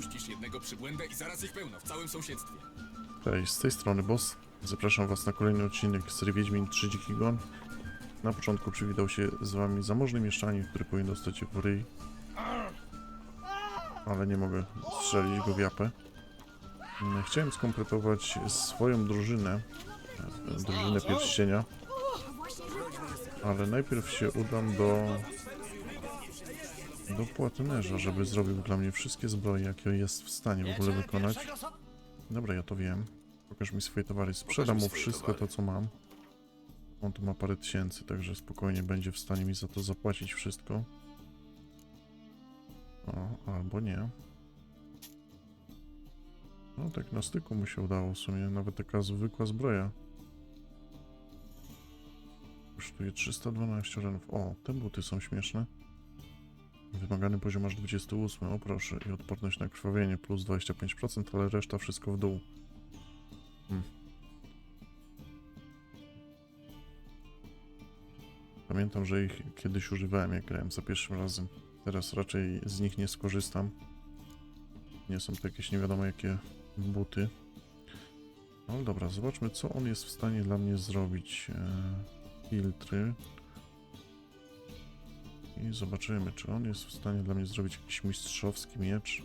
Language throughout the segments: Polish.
Puścisz jednego przybłędę i zaraz ich pełno w całym sąsiedztwie. Cześć, z tej strony Boss. Zapraszam Was na kolejny odcinek z serii Wiedźmin 3 Dziki Gon. Na początku przywitał się z Wami zamożny mieszczanin, który powinien dostać się w ryj. Ale nie mogę strzelić go w japę. Chciałem skompletować swoją drużynę, drużynę pierścienia, ale najpierw się udam do do płatynerza, żeby zrobił dla mnie wszystkie zbroje, jakie jest w stanie w ogóle wykonać. Dobra, ja to wiem. Pokaż mi swoje towary. Sprzedam mu wszystko to, co mam. On tu ma parę tysięcy, także spokojnie będzie w stanie mi za to zapłacić wszystko. O, albo nie. No tak na styku mu się udało w sumie. Nawet taka zwykła zbroja. Kosztuje 312 renów. O, te buty są śmieszne. Wymagany poziom aż 28, o proszę. I odporność na krwawienie plus 25%, ale reszta wszystko w dół. Hmm. Pamiętam, że ich kiedyś używałem, jak grałem za pierwszym razem. Teraz raczej z nich nie skorzystam. Nie są to jakieś nie wiadomo jakie buty. No ale dobra, zobaczmy co on jest w stanie dla mnie zrobić. Eee, filtry. I zobaczymy, czy on jest w stanie dla mnie zrobić jakiś mistrzowski miecz.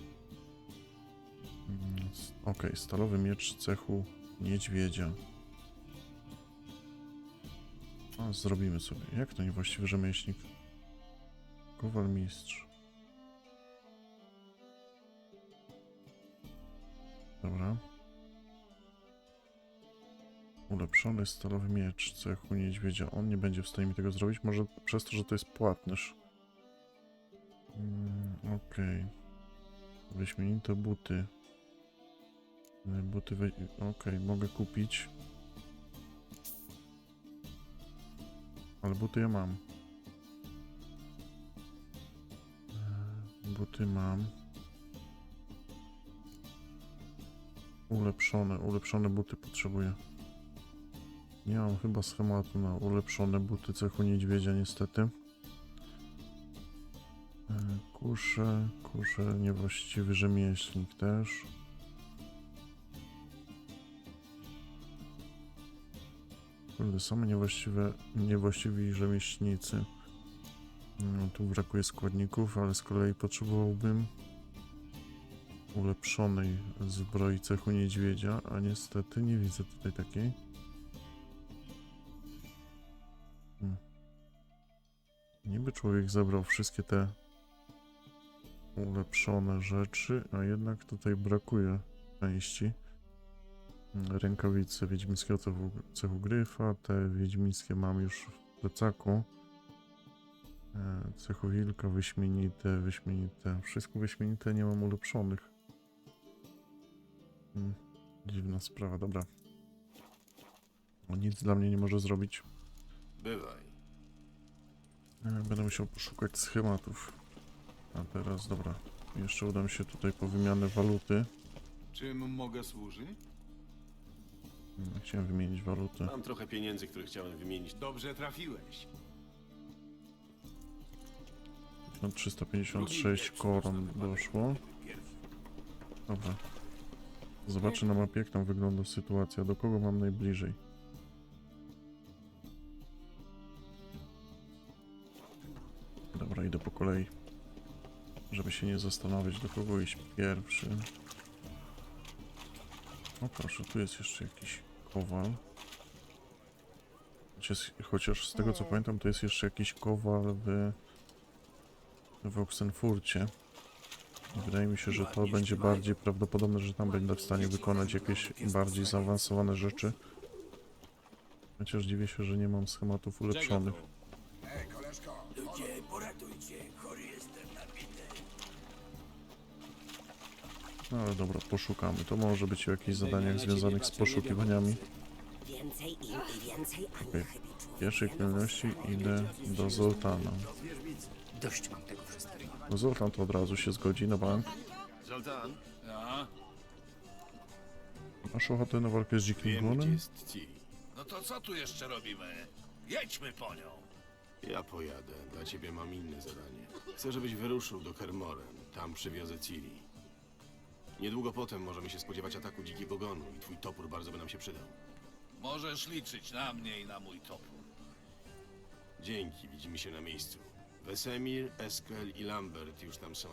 Mm, Okej, stalowy miecz cechu niedźwiedzia. A, zrobimy sobie. Jak to niewłaściwy rzemieślnik? Kowal mistrz. Dobra. Ulepszony stalowy miecz cechu niedźwiedzia. On nie będzie w stanie mi tego zrobić. Może przez to, że to jest płatnyż. Mm, Okej. Wyśmienite buty. Y, Buty wy... Okej, mogę kupić. Ale buty ja mam. E, Buty mam. Ulepszone, ulepszone buty potrzebuję. Nie mam chyba schematu na ulepszone buty cechu niedźwiedzia niestety. Kusze, kusze, niewłaściwy rzemieślnik też. Kurde, same niewłaściwe, niewłaściwi rzemieślnicy. No, tu brakuje składników, ale z kolei potrzebowałbym ulepszonej zbroi cechu niedźwiedzia, a niestety nie widzę tutaj takiej. Hmm. Niby człowiek zebrał wszystkie te ulepszone rzeczy, a jednak tutaj brakuje części. Rękawice wiedźmińskiego cechu, cechu gryfa, te wiedźmińskie mam już w plecaku. E, Cechu wilka wyśmienite, wyśmienite. Wszystko wyśmienite, nie mam ulepszonych. Hmm, dziwna sprawa, dobra. On nic dla mnie nie może zrobić. Bywaj. E, Będę musiał poszukać schematów. A teraz, dobra. Jeszcze udam się tutaj po wymianę waluty. Czym mogę służyć? Mm, Chciałem wymienić walutę. Mam trochę pieniędzy, które chciałem wymienić. Dobrze trafiłeś. No, 356 koron doszło. Dobra. Zobaczę na mapie, jak tam wygląda sytuacja. Do kogo mam najbliżej? Dobra, idę po kolei. Żeby się nie zastanawiać, do kogo iść pierwszy. O proszę, tu jest jeszcze jakiś kowal. Chociaż, chociaż z tego co pamiętam, to jest jeszcze jakiś kowal w w Oxenfurcie. Wydaje mi się, że to będzie bardziej prawdopodobne, że tam będę w stanie wykonać jakieś bardziej zaawansowane rzeczy. Chociaż dziwię się, że nie mam schematów ulepszonych. No ale dobra, poszukamy. To może być o jakichś zadaniach związanych z poszukiwaniami. Więcej im i więcej Okej. Anghybi W pierwszej kolejności idę do Zoltana. Dość mam tego wszystkiego. No Zoltan to od razu się zgodzi na bank. Zoltan, A? Masz ochotę na walkę z dzikim wiem, gdzie gonem? jest ci. No to co tu jeszcze robimy? Jedźmy po nią. Ja pojadę. Dla ciebie mam inne zadanie. Chcę, żebyś wyruszył do Kermoren. Tam przywiozę Ciri. Niedługo potem możemy się spodziewać ataku dzikiego gonu i twój topór bardzo by nam się przydał. Możesz liczyć na mnie i na mój topór. Dzięki, widzimy się na miejscu. Wesemir, Eskel i Lambert już tam są.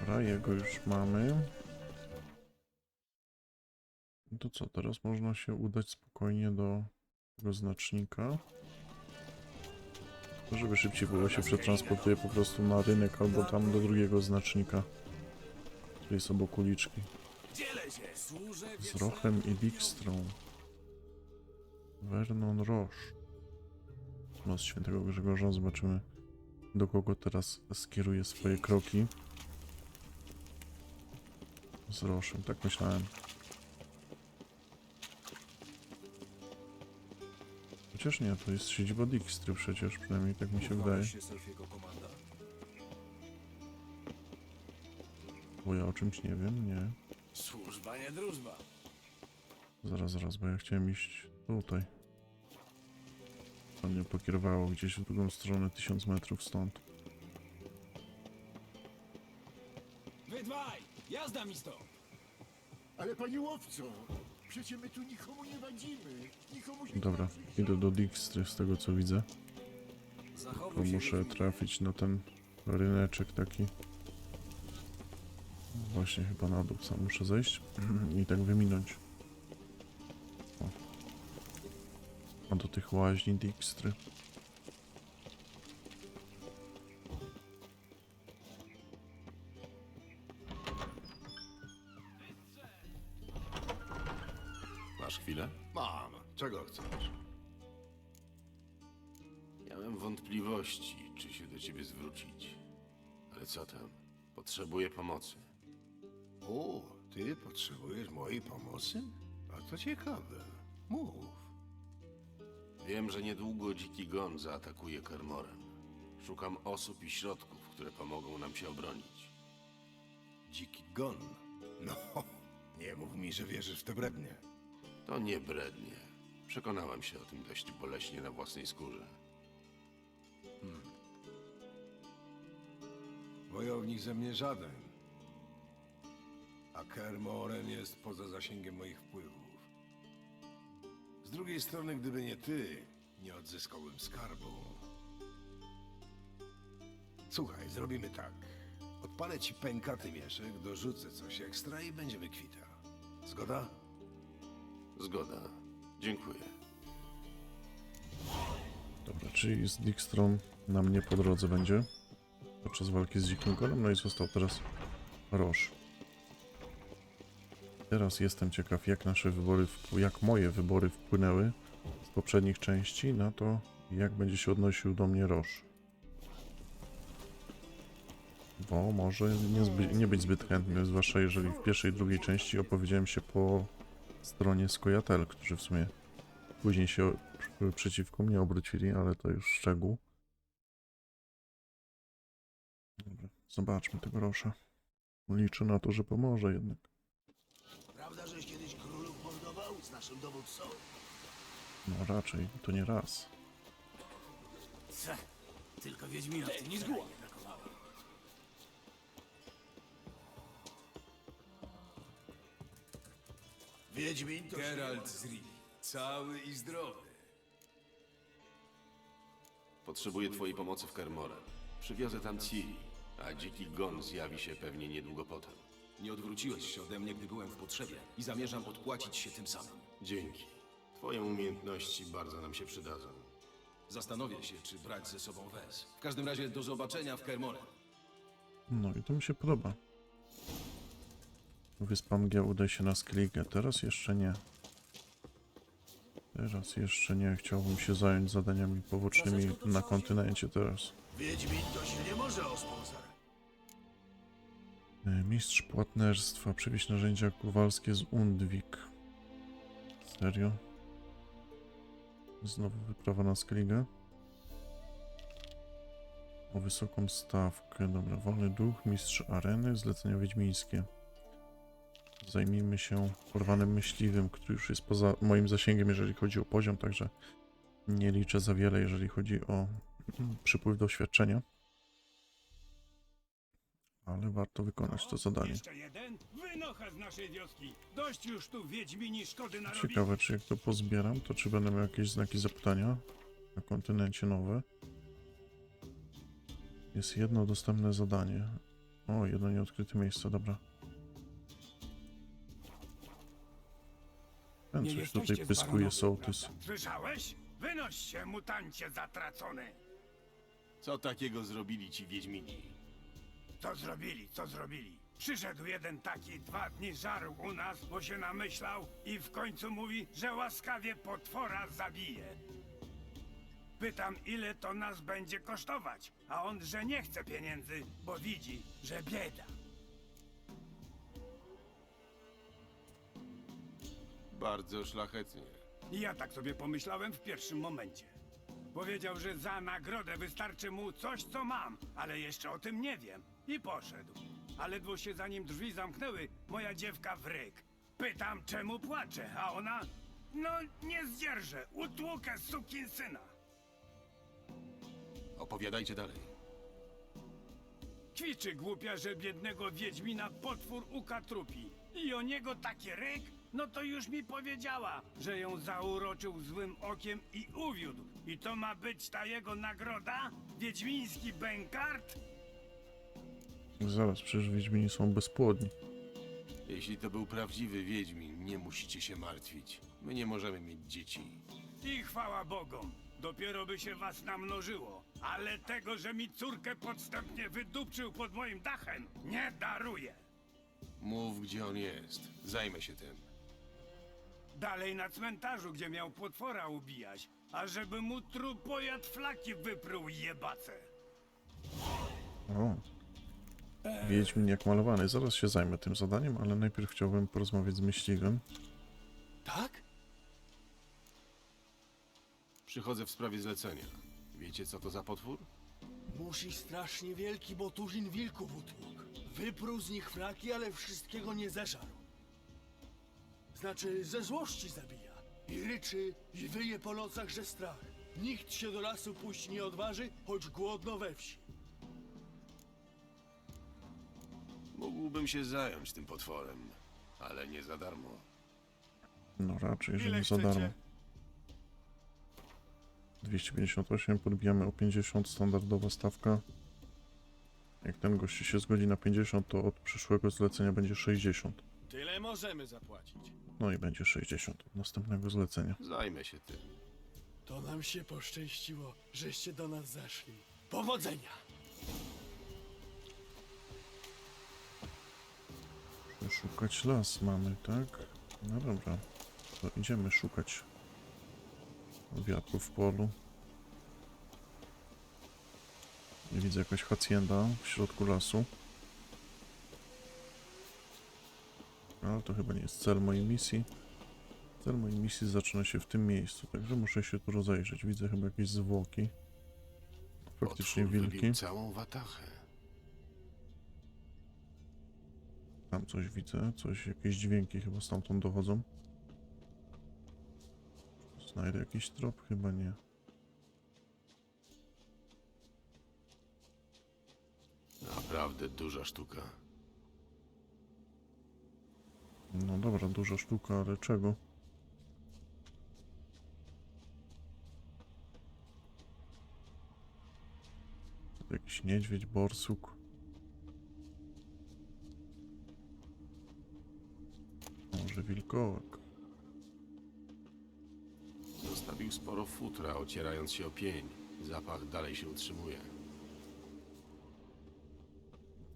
Dobra, jego już mamy. No To co, teraz można się udać spokojnie do tego znacznika. Żeby szybciej było się przetransportuje po prostu na rynek albo tam do drugiego znacznika. Który jest obok uliczki. Z Rochem i Dijkstrą. Vernon Roche. Most Świętego Grzegorza. Zobaczymy do kogo teraz skieruje swoje kroki. Z Roszem, tak myślałem. Chociaż nie, to jest siedziba Dijkstry przecież, przynajmniej tak mi się wydaje. Bo ja o czymś nie wiem, nie. Służba, nie drużba. Zaraz, zaraz, bo ja chciałem iść tutaj. To mnie pokierowało gdzieś w drugą stronę, tysiąc metrów stąd. Wy dwaj! Jazda mi stąd! Ale panie łowco, przecie my tu nikomu nie wadzimy. Nikomu się Dobra, idę do Dijkstry z tego co widzę. Bo muszę trafić na ten ryneczek taki. Właśnie chyba na dół sam muszę zejść i tak wyminąć. O. A do tych łaźni Dijkstry. Co tam? Potrzebuję pomocy. O, ty potrzebujesz mojej pomocy? A to ciekawe. Mów. Wiem, że niedługo dziki gon zaatakuje Kermorem. Szukam osób i środków, które pomogą nam się obronić. Dziki gon. No, nie mów mi, że wierzysz w te brednie. To nie brednie. Przekonałem się o tym dość boleśnie na własnej skórze. Wojownik ze mnie żaden. A Kermoren jest poza zasięgiem moich wpływów. Z drugiej strony, gdyby nie ty, nie odzyskałbym skarbu. Słuchaj, zrobimy tak. Odpalę ci pękaty mieszek, dorzucę coś ekstra i będziemy kwita. Zgoda? Zgoda. Dziękuję. Dobra, czyli z Dijkstrą na mnie po drodze będzie. Podczas walki z dzikim golem, no i został teraz Roż. Teraz jestem ciekaw, jak nasze wybory, jak moje wybory wpłynęły z poprzednich części na to, jak będzie się odnosił do mnie Roż. Bo może nie, nie być zbyt chętny, zwłaszcza jeżeli w pierwszej i drugiej części opowiedziałem się po stronie Skojatel, którzy w sumie później się przeciwko mnie obrócili, ale to już szczegół. Zobaczmy tego Rosza. Liczę na to, że pomoże jednak. Prawda, żeś kiedyś królów mordował z naszym dowódcą? No raczej, to nie raz. Co? Tylko Wiedźmina w tym nie brakowało. Wiedźmin to Geralt z Rivi. Cały i zdrowy. Potrzebuję twojej pomocy w Kermorem. Przywiozę tam Ciri, a dziki gon zjawi się pewnie niedługo potem. Nie odwróciłeś się ode mnie, gdy byłem w potrzebie i zamierzam odpłacić się tym samym. Dzięki. Twoje umiejętności bardzo nam się przydadzą. Zastanowię się, czy brać ze sobą Wes. W każdym razie do zobaczenia w Kermorem. No i to mi się podoba. Wyspa Mgia udaj się na Skellige. Teraz jeszcze nie. Teraz jeszcze nie. Chciałbym się zająć zadaniami pobocznymi na kontynencie teraz. Wiedźmin to się nie może osponsor. Mistrz płatnerstwa. Przewieźć narzędzia kowalskie z Undwik. Serio? Znowu wyprawa na Skellige? O wysoką stawkę. Dobra, wolny duch, mistrz areny, zlecenia wiedźmińskie. Zajmijmy się porwanym myśliwym, który już jest poza moim zasięgiem, jeżeli chodzi o poziom, także nie liczę za wiele, jeżeli chodzi o przypływ doświadczenia. Ale warto wykonać to zadanie. Jeszcze jeden? Wynocha z naszej wioski. Dość już tu wiedźmini szkody narobić. Ciekawe, czy jak to pozbieram, to czy będę miał jakieś znaki zapytania na kontynencie nowe. Jest jedno dostępne zadanie. O, jedno nieodkryte miejsce, dobra. Ten Nie coś jesteście tutaj pyskuje sołtys. Słyszałeś? Wynoś się, mutancie zatracony. Co takiego zrobili ci Wiedźmini? Co zrobili, co zrobili? Przyszedł jeden taki, dwa dni żarł u nas, bo się namyślał i w końcu mówi, że łaskawie potwora zabije. Pytam, ile to nas będzie kosztować, a on, że nie chce pieniędzy, bo widzi, że bieda. Bardzo szlachetnie. I ja tak sobie pomyślałem w pierwszym momencie. Powiedział, że za nagrodę wystarczy mu coś, co mam, ale jeszcze o tym nie wiem. I poszedł. A ledwo się zanim drzwi zamknęły, moja dziewka w ryk. Pytam, czemu płacze, a ona... No, nie zdzierżę, utłukę syna. Opowiadajcie dalej. Kwiczy głupia, że biednego wiedźmina potwór ukatrupi. I o niego taki ryk? No to już mi powiedziała, że ją zauroczył złym okiem i uwiódł. I to ma być ta jego nagroda? Wiedźmiński bękart? Zaraz, przecież Wiedźmini są bezpłodni. Jeśli to był prawdziwy Wiedźmin, nie musicie się martwić. My nie możemy mieć dzieci. I chwała Bogom. Dopiero by się was namnożyło. Ale tego, że mi córkę podstępnie wydupczył pod moim dachem, nie daruję. Mów, gdzie on jest. Zajmę się tym. Dalej na cmentarzu, gdzie miał potwora ubijać, a żeby mu trupojad flaki wypruł jebace. O. Wiedźmin jak malowany. Zaraz się zajmę tym zadaniem, ale najpierw chciałbym porozmawiać z myśliwym. Tak? Przychodzę w sprawie zlecenia. Wiecie, co to za potwór? Musi strasznie wielki, bo tuzin wilków utłukł. Wypruł z nich flaki, ale wszystkiego nie zeżarł. Znaczy, ze złości zabija. I ryczy, i wyje po nocach, że strach. Nikt się do lasu pójść nie odważy, choć głodno we wsi. Mógłbym się zająć tym potworem, ale nie za darmo. No raczej, że Ile nie za darmo. chcecie? 258, podbijamy o 50, standardowa stawka. Jak ten gość się zgodzi na 50, to od przyszłego zlecenia będzie 60. Tyle możemy zapłacić. No i będzie 60 od następnego zlecenia. Zajmę się tym. To nam się poszczęściło, żeście do nas zaszli. Powodzenia! Szukać las mamy, tak? No dobra, to idziemy szukać wiatru w polu. Nie widzę jakaś hacienda w środku lasu. Ale to chyba nie jest cel mojej misji. Cel mojej misji zaczyna się w tym miejscu, także muszę się tu rozejrzeć. Widzę chyba jakieś zwłoki. Faktycznie Potwór wilki. całą watachę. Tam coś widzę, coś, jakieś dźwięki chyba stamtąd dochodzą. Znajdę jakiś trop? Chyba nie. Naprawdę duża sztuka. No dobra, duża sztuka, ale czego? Jakiś niedźwiedź, borsuk. Może wilkołak. Zostawił sporo futra, ocierając się o pień. Zapach dalej się utrzymuje.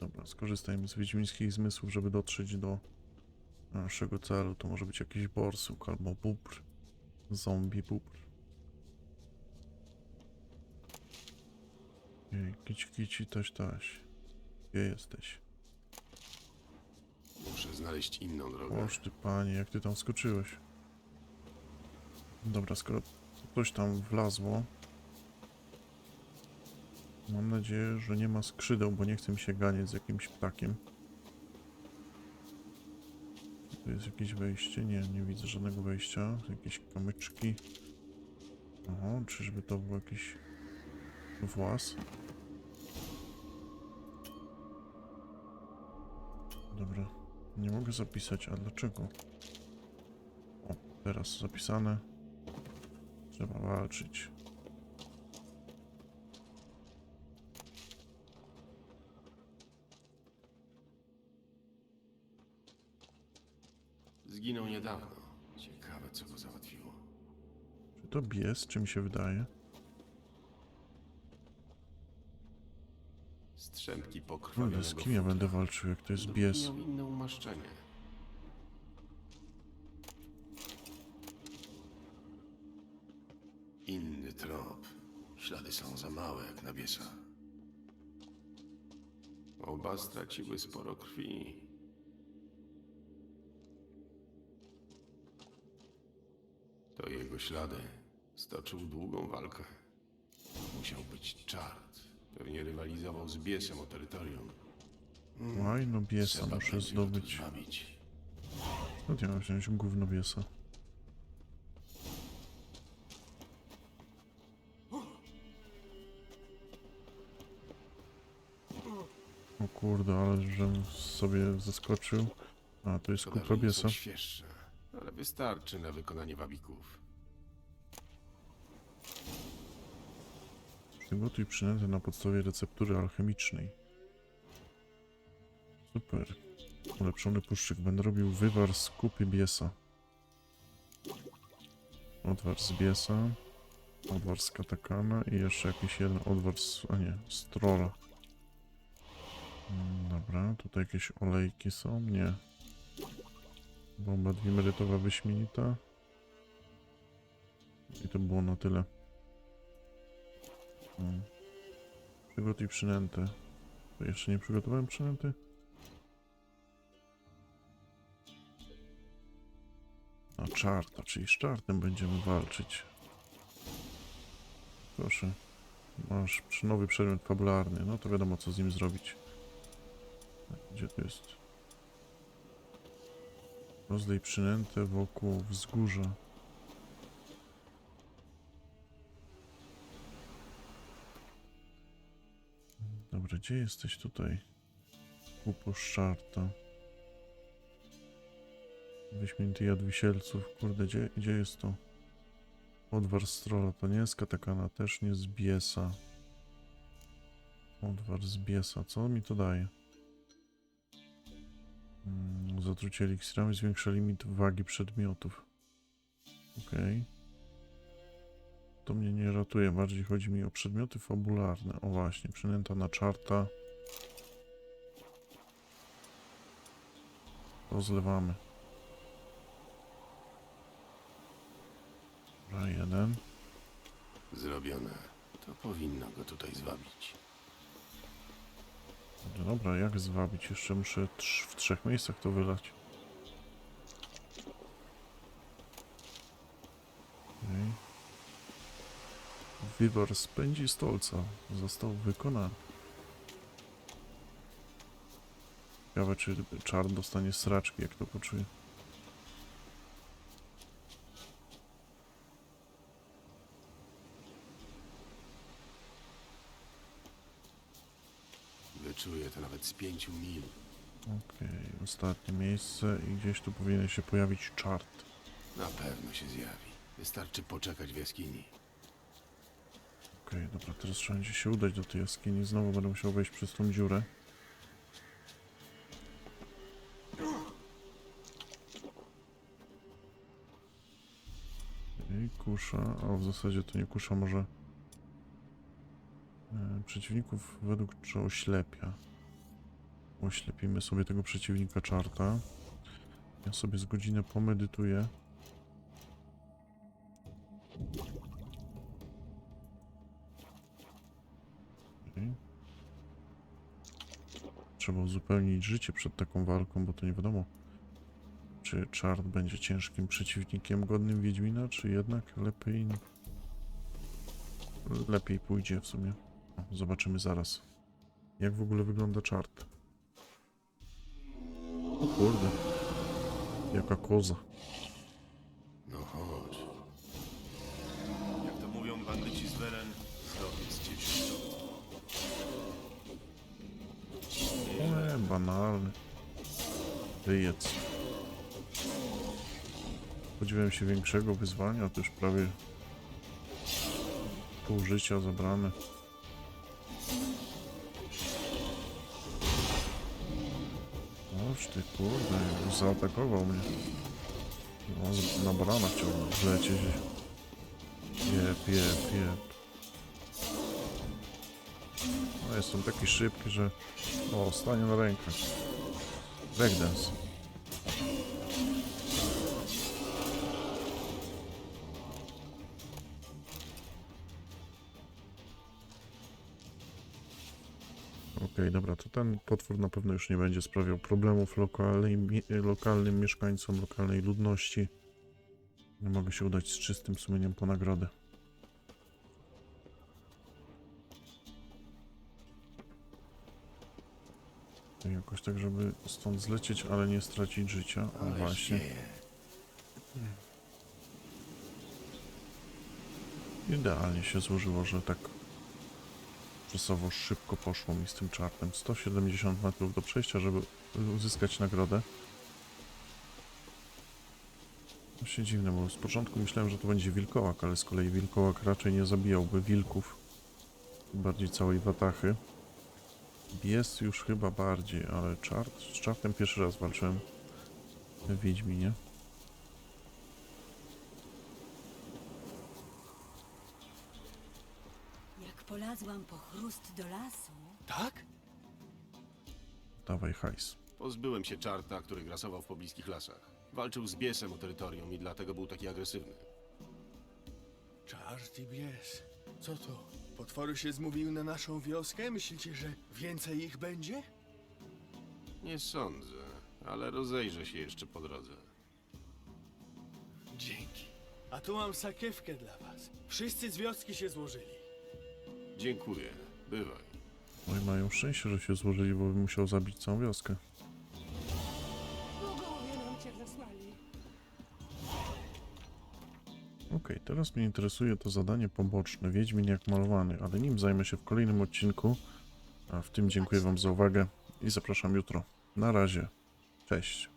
Dobra, skorzystajmy z wiedźmińskich zmysłów, żeby dotrzeć do naszego celu. To może być jakiś borsuk albo bóbr. Zombie bóbr. Ej, kici kici, taś taś. Gdzie jesteś? Znaleźć inną drogę. Oż ty panie, jak ty tam skoczyłeś? Dobra, skoro coś tam wlazło. Mam nadzieję, że nie ma skrzydeł, bo nie chcę mi się ganiać z jakimś ptakiem. Tu jest jakieś wejście? Nie, nie widzę żadnego wejścia. Jakieś kamyczki. Oho, czyżby to był jakiś włas? Dobra. Nie mogę zapisać, a dlaczego? O, teraz zapisane. Trzeba walczyć. Zginął niedawno. Ciekawe, co go załatwiło. Czy to bies, czy mi się wydaje? Strzępki pokrwawionego z kim ja będę walczył, jak to jest bies? Miał inne umaszczenie. Inny trop. Ślady są za małe jak na biesa. Oba straciły sporo krwi. To jego ślady. Stoczył długą walkę. Musiał być czart. Pewnie rywalizował z biesem o terytorium. Łaj, no biesa Trzeba muszę będzie go tu zdobyć. No ja mam wziąć gówno biesa. O kurde, ale żem sobie zaskoczył. A, to jest Szkoda, kupra że nie są biesa. świeższe, ale wystarczy na wykonanie wabików. Przygotuj przynętę na podstawie receptury alchemicznej. Super. Ulepszony puszczyk. Będę robił wywar z kupy biesa. Odwar z biesa. Odwar z katakana i jeszcze jakiś jeden odwar z... a nie, z trolla. Mm, Dobra, tutaj jakieś olejki są? Nie. Bomba dwimerytowa wyśmienita. I to było na tyle. Hmm. Przygotuj przynętę. To jeszcze nie przygotowałem przynęty? A czarta, czyli z czartem będziemy walczyć. Proszę. Masz nowy przedmiot fabularny. No to wiadomo co z nim zrobić. Gdzie to jest? Rozdaj przynętę wokół wzgórza. Gdzie jesteś tutaj? Upuszczarta. Wyśmienity jad wisielców. Kurde, gdzie, gdzie jest to? Odwar z trolla to nie jest katakana, też nie z biesa. Odwar z biesa. Co mi to daje? Mm, zatrucie eliksirami zwiększa limit wagi przedmiotów. Okej. To mnie nie ratuje, bardziej chodzi mi o przedmioty fabularne. O właśnie, przynęta na czarta. Rozlewamy. Dobra, jeden. Zrobione. To powinno go tutaj zwabić. Dobra, dobra, jak zwabić? Jeszcze muszę trz- w trzech miejscach to wylać. Okej. Wywar spędzi stolca. Został wykonany. Ciekawe, czy czar dostanie sraczki, jak to poczuje. Wyczuję to nawet z pięciu mil. Okej, ostatnie miejsce i gdzieś tu powinien się pojawić czart. Na pewno się zjawi. Wystarczy poczekać w jaskini. Okej, dobra, teraz trzeba będzie się udać do tej jaskini. Znowu będę musiał wejść przez tą dziurę. I kusza, a w zasadzie to nie kusza, może e, przeciwników według czy oślepia. Oślepimy sobie tego przeciwnika czarta. Ja sobie z godzinę pomedytuję. Trzeba uzupełnić życie przed taką walką, bo to nie wiadomo, czy Czart będzie ciężkim przeciwnikiem godnym Wiedźmina, czy jednak lepiej... Lepiej pójdzie w sumie. O, zobaczymy zaraz. Jak w ogóle wygląda Czart? O kurde. Jaka koza. Banalny. Wyjedz. Spodziewałem się większego wyzwania, to już prawie pół życia zabrane. Oż ty kurde, zaatakował mnie. No, na barana chciał zlecieć. Jep, jep, jep. No jestem taki szybki, że... O, stanie na rękach. Breakdance. Okej, dobra, to ten potwór na pewno już nie będzie sprawiał problemów lokalnej, lokalnym mieszkańcom, lokalnej ludności. Mogę się udać z czystym sumieniem po nagrodę. To Jakoś tak, żeby stąd zlecieć, ale nie stracić życia. O, właśnie. Idealnie się złożyło, że tak czasowo szybko poszło mi z tym czartem. 170 metrów do przejścia, żeby uzyskać nagrodę. Właśnie dziwne, bo z początku myślałem, że to będzie wilkołak, ale z kolei wilkołak raczej nie zabijałby wilków. Bardziej całej watachy. Bies już chyba bardziej, ale czart, z czartem pierwszy raz walczyłem w Wiedźminie. Jak polazłam po chrust do lasu, Tak? Dawaj hajs. Pozbyłem się czarta, który grasował w pobliskich lasach. Walczył z biesem o terytorium i dlatego był taki agresywny. Czart i bies. Co to? Potwory się zmówiły na naszą wioskę? Myślicie, że więcej ich będzie? Nie sądzę, ale rozejrzę się jeszcze po drodze. Dzięki. A tu mam sakiewkę dla was. Wszyscy z wioski się złożyli. Dziękuję. Bywaj. No i mają szczęście, że się złożyli, bo bym musiał zabić całą wioskę. Teraz mnie interesuje to zadanie poboczne, Wiedźmin jak malowany, ale nim zajmę się w kolejnym odcinku. A w tym dziękuję Wam za uwagę i zapraszam jutro. Na razie. Cześć.